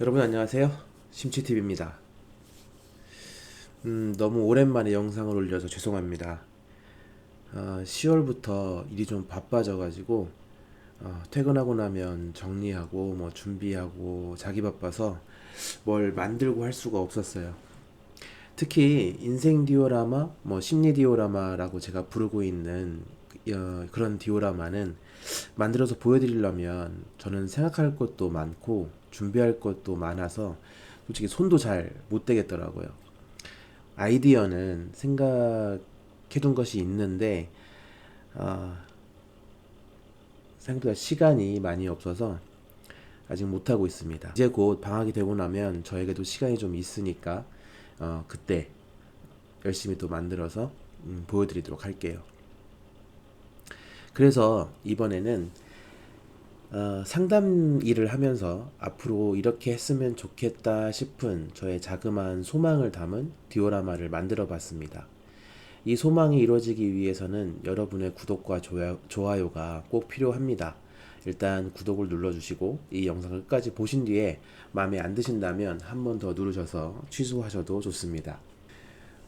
여러분 안녕하세요. 심취TV입니다. 음, 너무 오랜만에 영상을 올려서 죄송합니다. 어, 10월부터 일이 좀 바빠져가지고 어, 퇴근하고 나면 정리하고 뭐 준비하고 자기 바빠서 뭘 만들고 할 수가 없었어요. 특히 인생 디오라마, 뭐 심리 디오라마라고 제가 부르고 있는 어, 그런 디오라마는 만들어서 보여드리려면 저는 생각할 것도 많고 준비할 것도 많아서 솔직히 손도 잘 못 대겠더라고요. 아이디어는 생각해둔 것이 있는데 어, 생각보다 시간이 많이 없어서 아직 못하고 있습니다. 이제 곧 방학이 되고 나면 저에게도 시간이 좀 있으니까 어, 그때 열심히 또 만들어서 음, 보여드리도록 할게요. 그래서 이번에는 어, 상담 일을 하면서 앞으로 이렇게 했으면 좋겠다 싶은 저의 자그마한 소망을 담은 디오라마를 만들어 봤습니다. 이 소망이 이루어지기 위해서는 여러분의 구독과 좋아요, 가꼭 필요합니다. 일단 구독을 눌러주시고 이 영상을 끝까지 보신 뒤에 마음에 안 드신다면 한 번 더 누르셔서 취소하셔도 좋습니다.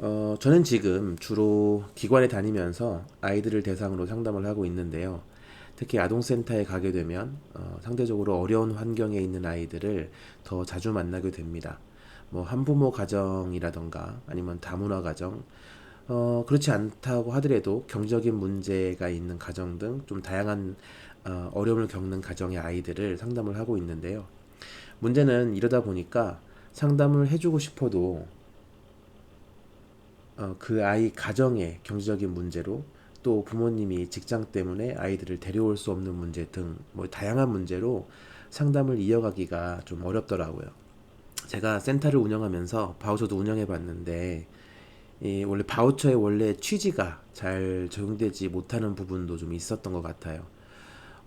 어, 저는 지금 주로 기관에 다니면서 아이들을 대상으로 상담을 하고 있는데요. 특히 아동센터에 가게 되면 어, 상대적으로 어려운 환경에 있는 아이들을 더 자주 만나게 됩니다. 뭐 한부모 가정이라던가 아니면 다문화 가정 어, 그렇지 않다고 하더라도 경제적인 문제가 있는 가정 등 좀 다양한 어, 어려움을 겪는 가정의 아이들을 상담을 하고 있는데요. 문제는 이러다 보니까 상담을 해주고 싶어도 어, 그 아이 가정의 경제적인 문제로 또 부모님이 직장 때문에 아이들을 데려올 수 없는 문제 등 뭐 다양한 문제로 상담을 이어가기가 좀 어렵더라고요. 제가 센터를 운영하면서 바우처도 운영해 봤는데 이 원래 바우처의 원래 취지가 잘 적용되지 못하는 부분도 좀 있었던 것 같아요.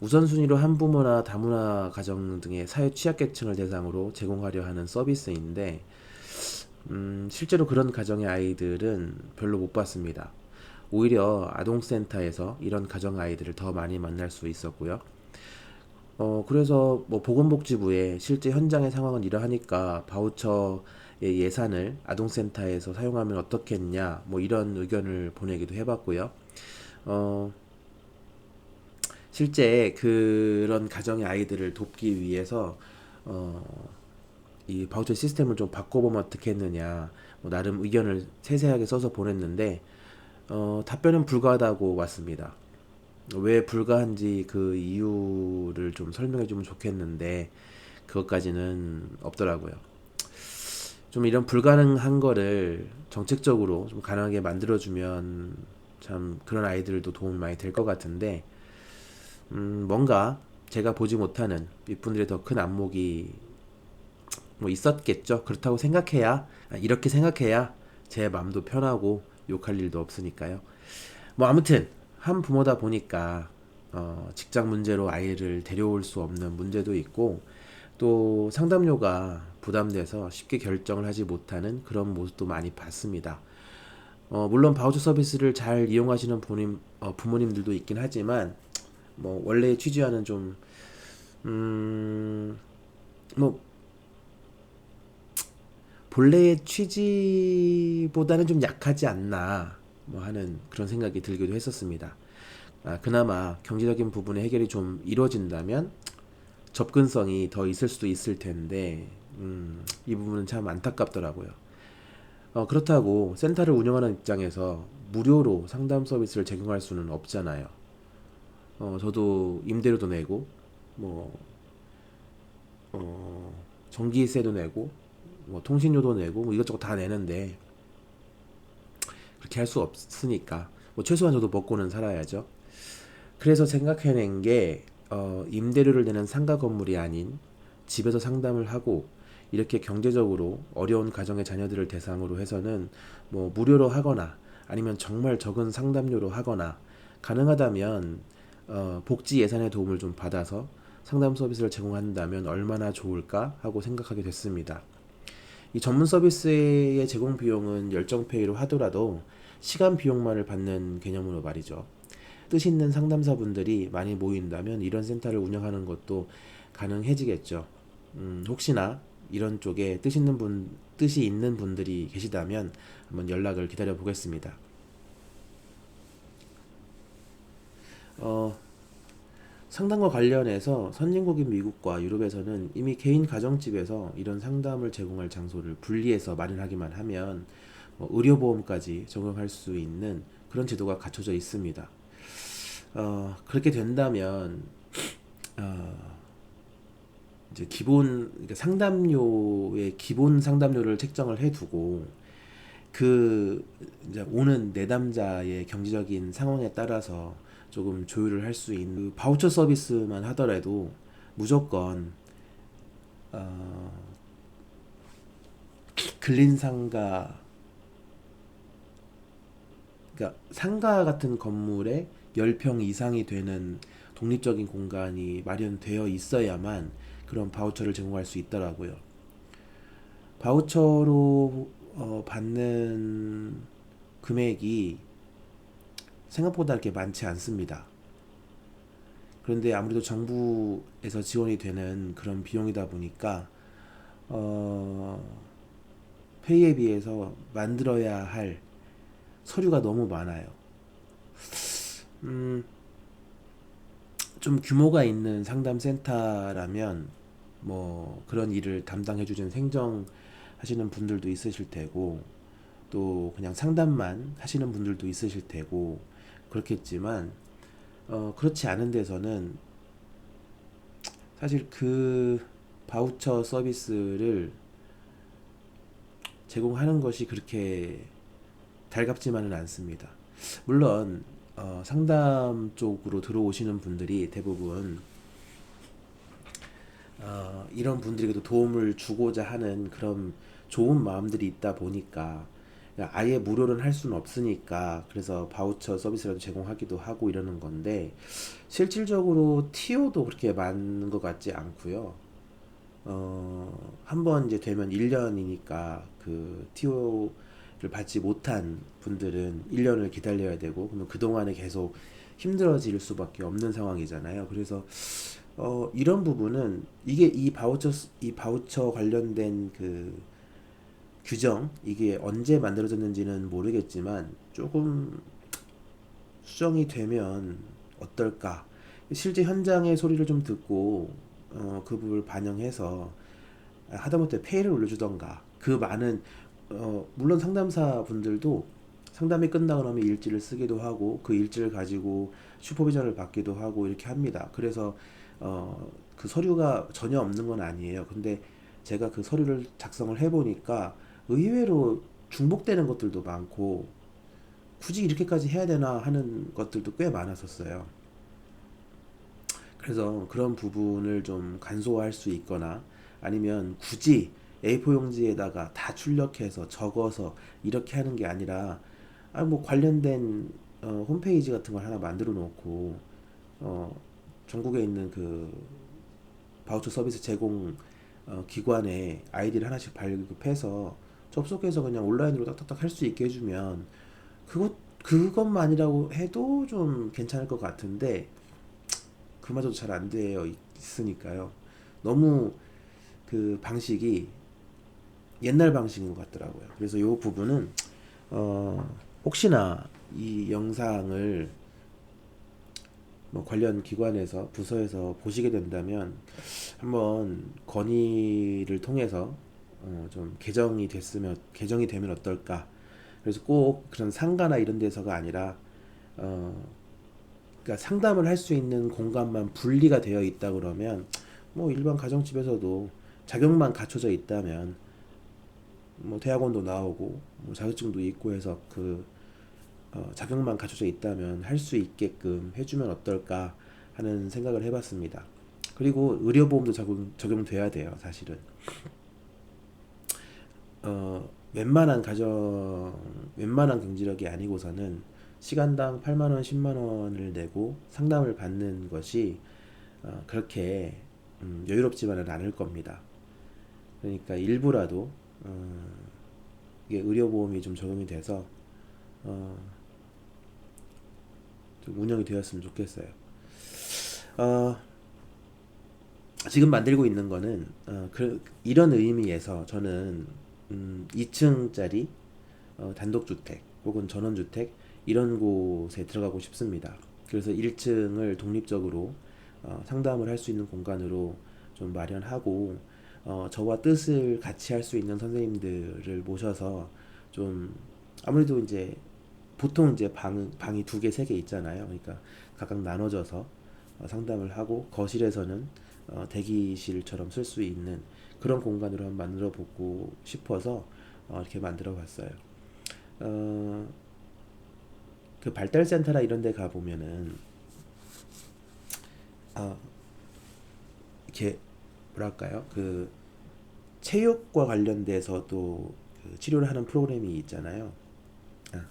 우선순위로 한부모나 다문화 가정 등의 사회 취약계층을 대상으로 제공하려 하는 서비스인데 음, 실제로 그런 가정의 아이들은 별로 못 봤습니다. 오히려 아동센터에서 이런 가정 아이들을 더 많이 만날 수 있었고요. 어, 그래서 뭐 보건복지부의 실제 현장의 상황은 이러하니까 바우처의 예산을 아동센터에서 사용하면 어떻겠냐, 뭐 이런 의견을 보내기도 해봤고요. 어, 실제 그런 가정의 아이들을 돕기 위해서, 어, 이 바우처 시스템을 좀 바꿔보면 어떻겠느냐, 뭐 나름 의견을 세세하게 써서 보냈는데, 어, 답변은 불가하다고 왔습니다. 왜 불가한지 그 이유를 좀 설명해 주면 좋겠는데 그것까지는 없더라고요. 좀 이런 불가능한 거를 정책적으로 좀 가능하게 만들어주면 참 그런 아이들도 도움이 많이 될 것 같은데 음, 뭔가 제가 보지 못하는 윗분들의 더 큰 안목이 뭐 있었겠죠. 그렇다고 생각해야 아, 이렇게 생각해야 제 마음도 편하고 욕할 일도 없으니까요. 뭐 아무튼 한 부모다 보니까 어, 직장 문제로 아이를 데려올 수 없는 문제도 있고 또 상담료가 부담돼서 쉽게 결정을 하지 못하는 그런 모습도 많이 봤습니다. 어, 물론 바우처 서비스를 잘 이용하시는 부모님, 어, 부모님들도 있긴 하지만 뭐 원래 취지와는 좀 음, 뭐 본래의 취지보다는 좀 약하지 않나 뭐 하는 그런 생각이 들기도 했었습니다. 아, 그나마 경제적인 부분의 해결이 좀 이루어진다면 접근성이 더 있을 수도 있을 텐데 음, 이 부분은 참 안타깝더라고요. 어, 그렇다고 센터를 운영하는 입장에서 무료로 상담 서비스를 제공할 수는 없잖아요. 어, 저도 임대료도 내고 뭐 어, 전기세도 내고 뭐 통신료도 내고 뭐 이것저것 다 내는데 그렇게 할 수 없으니까 뭐 최소한 저도 먹고는 살아야죠. 그래서 생각해낸 게 어, 임대료를 내는 상가 건물이 아닌 집에서 상담을 하고 이렇게 경제적으로 어려운 가정의 자녀들을 대상으로 해서는 뭐 무료로 하거나 아니면 정말 적은 상담료로 하거나 가능하다면 어, 복지 예산의 도움을 좀 받아서 상담 서비스를 제공한다면 얼마나 좋을까 하고 생각하게 됐습니다. 이 전문 서비스의 제공 비용은 열정페이로 하더라도 시간 비용만을 받는 개념으로 말이죠. 뜻 있는 상담사분들이 많이 모인다면 이런 센터를 운영하는 것도 가능해지겠죠. 음, 혹시나 이런 쪽에 뜻 있는 분 뜻이 있는 분들이 계시다면 한번 연락을 기다려 보겠습니다. 어, 상담과 관련해서 선진국인 미국과 유럽에서는 이미 개인 가정집에서 이런 상담을 제공할 장소를 분리해서 마련하기만 하면 뭐 의료보험까지 적용할 수 있는 그런 제도가 갖춰져 있습니다. 어, 그렇게 된다면 어, 이제 기본 그러니까 상담료의 기본 상담료를 책정을 해두고 그 이제 오는 내담자의 경제적인 상황에 따라서 조금 조율을 할 수 있는 그 바우처 서비스만 하더라도 무조건 어, 근린 상가 그러니까 상가 같은 건물에 10평 이상이 되는 독립적인 공간이 마련되어 있어야만 그런 바우처를 제공할 수 있더라고요. 바우처로 어, 받는 금액이 생각보다 그렇게 많지 않습니다. 그런데 아무래도 정부에서 지원이 되는 그런 비용이다 보니까 어, 페이에 비해서 만들어야 할 서류가 너무 많아요. 음, 좀 규모가 있는 상담센터라면 뭐 그런 일을 담당해 주는 행정 하시는 분들도 있으실 테고 또 그냥 상담만 하시는 분들도 있으실 테고 그렇겠지만 어 그렇지 않은 데서는 사실 그 바우처 서비스를 제공하는 것이 그렇게 달갑지만은 않습니다. 물론 어, 상담 쪽으로 들어오시는 분들이 대부분 어, 이런 분들에게도 도움을 주고자 하는 그런 좋은 마음들이 있다 보니까 아예 무료는 할 수는 없으니까 그래서 바우처 서비스라도 제공하기도 하고 이러는 건데 실질적으로 티오도 그렇게 많은 것 같지 않고요. 어, 한번 이제 되면 1년이니까 그 티오를 받지 못한 분들은 1년을 기다려야 되고 그러면 그동안에 계속 힘들어질 수밖에 없는 상황이잖아요. 그래서 어, 이런 부분은 이게 이 바우처 이 바우처 관련된 그 규정 이게 언제 만들어졌는지는 모르겠지만 조금 수정이 되면 어떨까? 실제 현장의 소리를 좀 듣고 어, 그 부분을 반영해서 하다못해 페이를 올려주던가 그 많은 어, 물론 상담사 분들도 상담이 끝나고 나면 일지를 쓰기도 하고 그 일지를 가지고 슈퍼비전을 받기도 하고 이렇게 합니다. 그래서 어, 그 서류가 전혀 없는 건 아니에요. 근데 제가 그 서류를 작성을 해보니까 의외로 중복되는 것들도 많고 굳이 이렇게까지 해야 되나 하는 것들도 꽤 많았었어요. 그래서 그런 부분을 좀 간소화할 수 있거나 아니면 굳이 A4 용지에다가 다 출력해서 적어서 이렇게 하는 게 아니라 아 뭐 관련된 어, 홈페이지 같은 걸 하나 만들어 놓고 어, 전국에 있는 그 바우처 서비스 제공 어, 기관에 아이디를 하나씩 발급해서 접속해서 그냥 온라인으로 딱딱딱 할 수 있게 해주면 그것 그것만이라고 해도 좀 괜찮을 것 같은데 그마저도 잘 안 되어 있으니까요. 너무 그 방식이 옛날 방식인 것 같더라고요. 그래서 이 부분은 어 혹시나 이 영상을 뭐 관련 기관에서 부서에서 보시게 된다면 한번 건의를 통해서 어, 좀 개정이 됐으면 개정이 되면 어떨까? 그래서 꼭 그런 상가나 이런 데서가 아니라 어 그러니까 상담을 할 수 있는 공간만 분리가 되어 있다 그러면 뭐 일반 가정집에서도 자격만 갖춰져 있다면 뭐 대학원도 나오고 뭐 자격증도 있고 해서 그 어, 자격만 갖춰져 있다면 할 수 있게끔 해주면 어떨까 하는 생각을 해봤습니다. 그리고 의료보험도 적용, 적용돼야 돼요, 사실은. 어, 웬만한 가정, 웬만한 경제력이 아니고서는 시간당 8만 원, 10만 원을 내고 상담을 받는 것이 어, 그렇게 음, 여유롭지만은 않을 겁니다. 그러니까 일부라도 어, 이게 의료보험이 좀 적용이 돼서 어, 좀 운영이 되었으면 좋겠어요. 어, 지금 만들고 있는 거는 어, 그, 이런 의미에서 저는 음, 2층짜리 어, 단독주택 혹은 전원주택 이런 곳에 들어가고 싶습니다. 그래서 1층을 독립적으로 어, 상담을 할 수 있는 공간으로 좀 마련하고 어, 저와 뜻을 같이 할 수 있는 선생님들을 모셔서 좀 아무래도 이제 보통 이제 방, 방이 두 개, 세 개 있잖아요. 그러니까 각각 나눠져서 어, 상담을 하고 거실에서는 어, 대기실처럼 쓸 수 있는 그런 공간으로 한번 만들어 보고 싶어서 어, 이렇게 만들어 봤어요. 어, 그 발달센터나 이런 데 가보면은 어, 이렇게 뭐랄까요? 그 체육과 관련돼서도 그 치료를 하는 프로그램이 있잖아요. 아,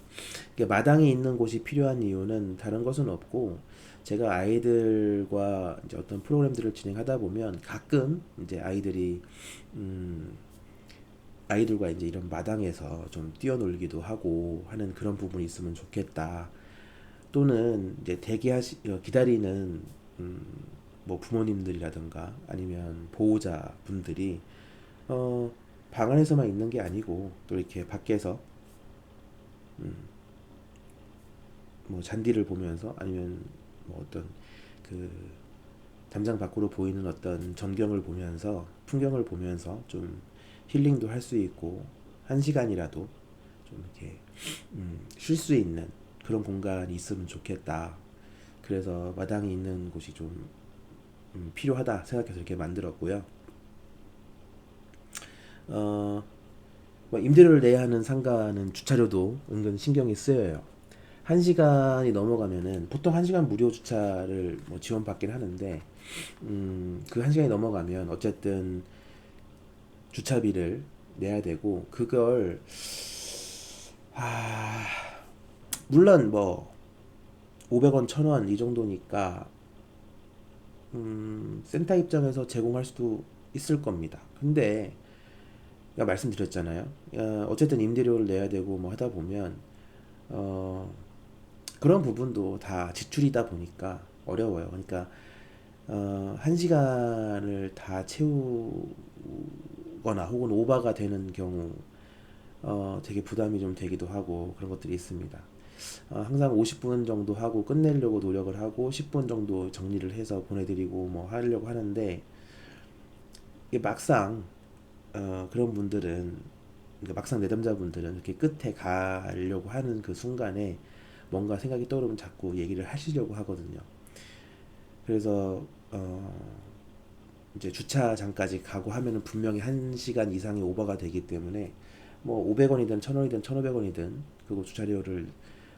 이게 마당이 있는 곳이 필요한 이유는 다른 것은 없고 제가 아이들과 이제 어떤 프로그램들을 진행하다 보면 가끔 이제 아이들이 음 아이들과 이제 이런 마당에서 좀 뛰어놀기도 하고 하는 그런 부분이 있으면 좋겠다. 또는 이제 대기하시 어, 기다리는 음, 뭐 부모님들이라든가 아니면 보호자 분들이 어, 방 안에서만 있는 게 아니고 또 이렇게 밖에서 음, 뭐 잔디를 보면서 아니면 뭐 어떤 그 담장 밖으로 보이는 어떤 전경을 보면서 풍경을 보면서 좀 힐링도 할 수 있고 한 시간이라도 좀 이렇게 음, 쉴 수 있는 그런 공간이 있으면 좋겠다. 그래서 마당이 있는 곳이 좀 음, 필요하다 생각해서 이렇게 만들었고요. 어, 뭐 임대료를 내야 하는 상가는 주차료도 은근 신경이 쓰여요. 한 시간이 넘어가면은 보통 한 시간 무료 주차를 뭐 지원받긴 하는데 음, 그 한 시간이 넘어가면 어쨌든 주차비를 내야 되고 그걸 아 물론 뭐 500원, 1000원 이 정도니까 음, 센터 입장에서 제공할 수도 있을 겁니다. 근데 말씀드렸잖아요. 어, 어쨌든 임대료를 내야 되고 뭐 하다 보면 어, 그런 부분도 다 지출이다 보니까 어려워요. 그러니까 어, 한 시간을 다 채우거나 혹은 오바가 되는 경우 어, 되게 부담이 좀 되기도 하고 그런 것들이 있습니다. 어, 항상 50분 정도 하고 끝내려고 노력을 하고 10분 정도 정리를 해서 보내드리고 뭐 하려고 하는데 이게 막상 어, 그런 분들은 그러니까 막상 내담자분들은 이렇게 끝에 가려고 하는 그 순간에 뭔가 생각이 떠오르면 자꾸 얘기를 하시려고 하거든요. 그래서 어 이제 주차장까지 가고 하면은 분명히 1시간 이상의 오버가 되기 때문에 뭐 500원이든 1000원이든 1500원이든 그거 주차료를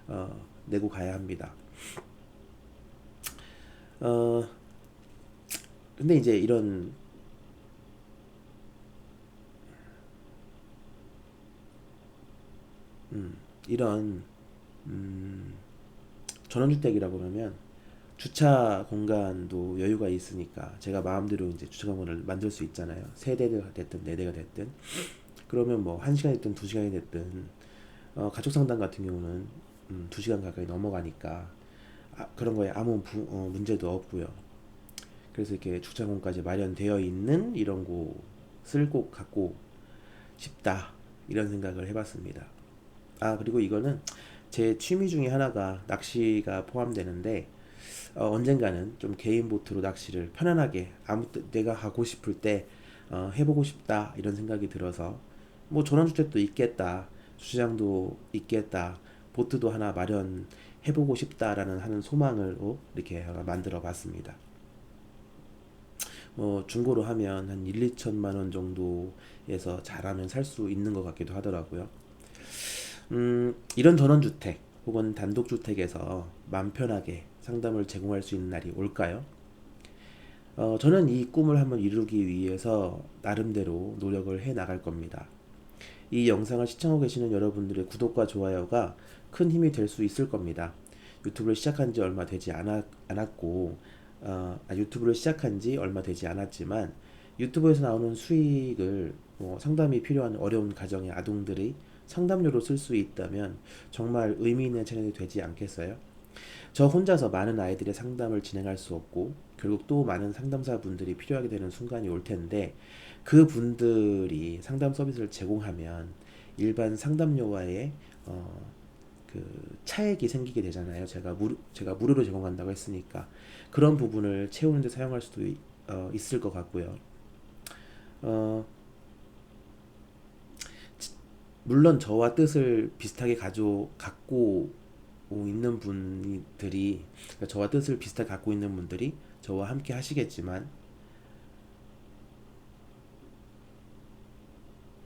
어 내고 가야 합니다. 어 근데 이제 이런 음 이런 음 전원주택이라고 그러면 주차 공간도 여유가 있으니까 제가 마음대로 이제 주차 공간을 만들 수 있잖아요. 세 대가 됐든 네 대가 됐든 그러면 뭐 한 시간이 됐든 두 시간이 됐든 어, 가족 상담 같은 경우는 음, 두 시간 가까이 넘어가니까 아, 그런 거에 아무 부, 어, 문제도 없고요. 그래서 이렇게 주차 공까지 마련되어 있는 이런 곳을 꼭 갖고 싶다 이런 생각을 해봤습니다. 아 그리고 이거는 제 취미 중에 하나가 낚시가 포함되는데 어, 언젠가는 좀 개인 보트로 낚시를 편안하게 아무 때 내가 가고 싶을 때 어, 해보고 싶다 이런 생각이 들어서 뭐 전원주택도 있겠다 주차장도 있겠다 보트도 하나 마련해보고 싶다라는 하는 소망으로 이렇게 만들어 봤습니다. 뭐 중고로 하면 한 1, 2천만 원 정도에서 잘하면 살 수 있는 것 같기도 하더라고요. 음, 이런 전원주택 혹은 단독주택에서 마음 편하게 상담을 제공할 수 있는 날이 올까요? 어, 저는 이 꿈을 한번 이루기 위해서 나름대로 노력을 해 나갈 겁니다. 이 영상을 시청하고 계시는 여러분들의 구독과 좋아요가 큰 힘이 될 수 있을 겁니다. 유튜브를 시작한 지 얼마 되지 않았, 고 어, 아, 유튜브를 시작한 지 얼마 되지 않았지만 유튜브에서 나오는 수익을 뭐 상담이 필요한 어려운 가정의 아동들이 상담료로 쓸 수 있다면 정말 의미 있는 채널이 되지 않겠어요? 저 혼자서 많은 아이들의 상담을 진행할 수 없고 결국 또 많은 상담사 분들이 필요하게 되는 순간이 올 텐데 그 분들이 상담 서비스를 제공하면 일반 상담료와의 어, 그 차액이 생기게 되잖아요. 제가 무료, 제가 무료로 제공한다고 했으니까 그런 부분을 채우는데 사용할 수도 있, 어, 있을 것 같고요. 어, 지- 물론 저와 뜻을 비슷하게 가져 갖고 있는 분들이 그러니까 저와 뜻을 비슷하게 갖고 있는 분들이 저와 함께 하시겠지만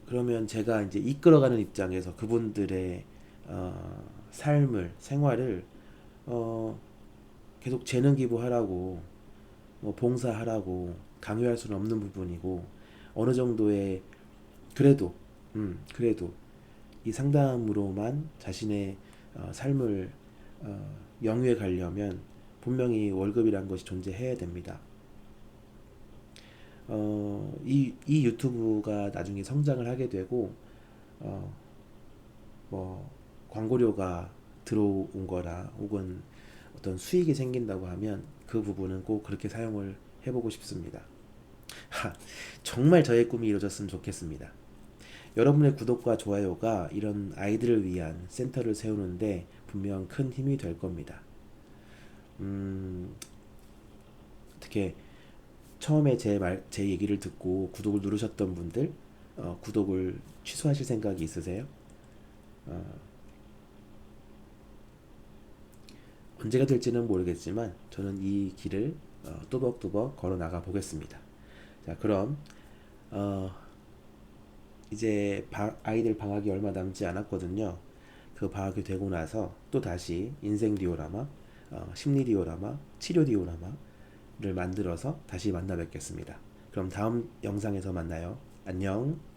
그러면 제가 이제 이끌어가는 입장에서 그분들의 어, 삶을 생활을 어, 계속 재능 기부하라고 뭐 봉사하라고 강요할 수는 없는 부분이고 어느 정도의 그래도 음 그래도 이 상담으로만 자신의 어, 삶을 어, 영위해 가려면 분명히 월급이란 것이 존재해야 됩니다. 어, 이, 이 유튜브가 나중에 성장을 하게 되고 어, 뭐 광고료가 들어온 거라 혹은 어떤 수익이 생긴다고 하면 그 부분은 꼭 그렇게 사용을 해보고 싶습니다. 하, 정말 저의 꿈이 이루어졌으면 좋겠습니다. 여러분의 구독과 좋아요가 이런 아이들을 위한 센터를 세우는데 분명 큰 힘이 될 겁니다. 음, 어떻게 처음에 제 말, 제 얘기를 듣고 구독을 누르셨던 분들, 어, 구독을 취소하실 생각이 있으세요? 어, 언제가 될지는 모르겠지만 저는 이 길을 어, 또박또박 걸어 나가 보겠습니다. 자, 그럼 어, 이제 바- 아이들 방학이 얼마 남지 않았거든요. 그 방학이 되고 나서 또 다시 인생 디오라마, 어, 심리 디오라마, 치료 디오라마를 만들어서 다시 만나 뵙겠습니다. 그럼 다음 영상에서 만나요. 안녕.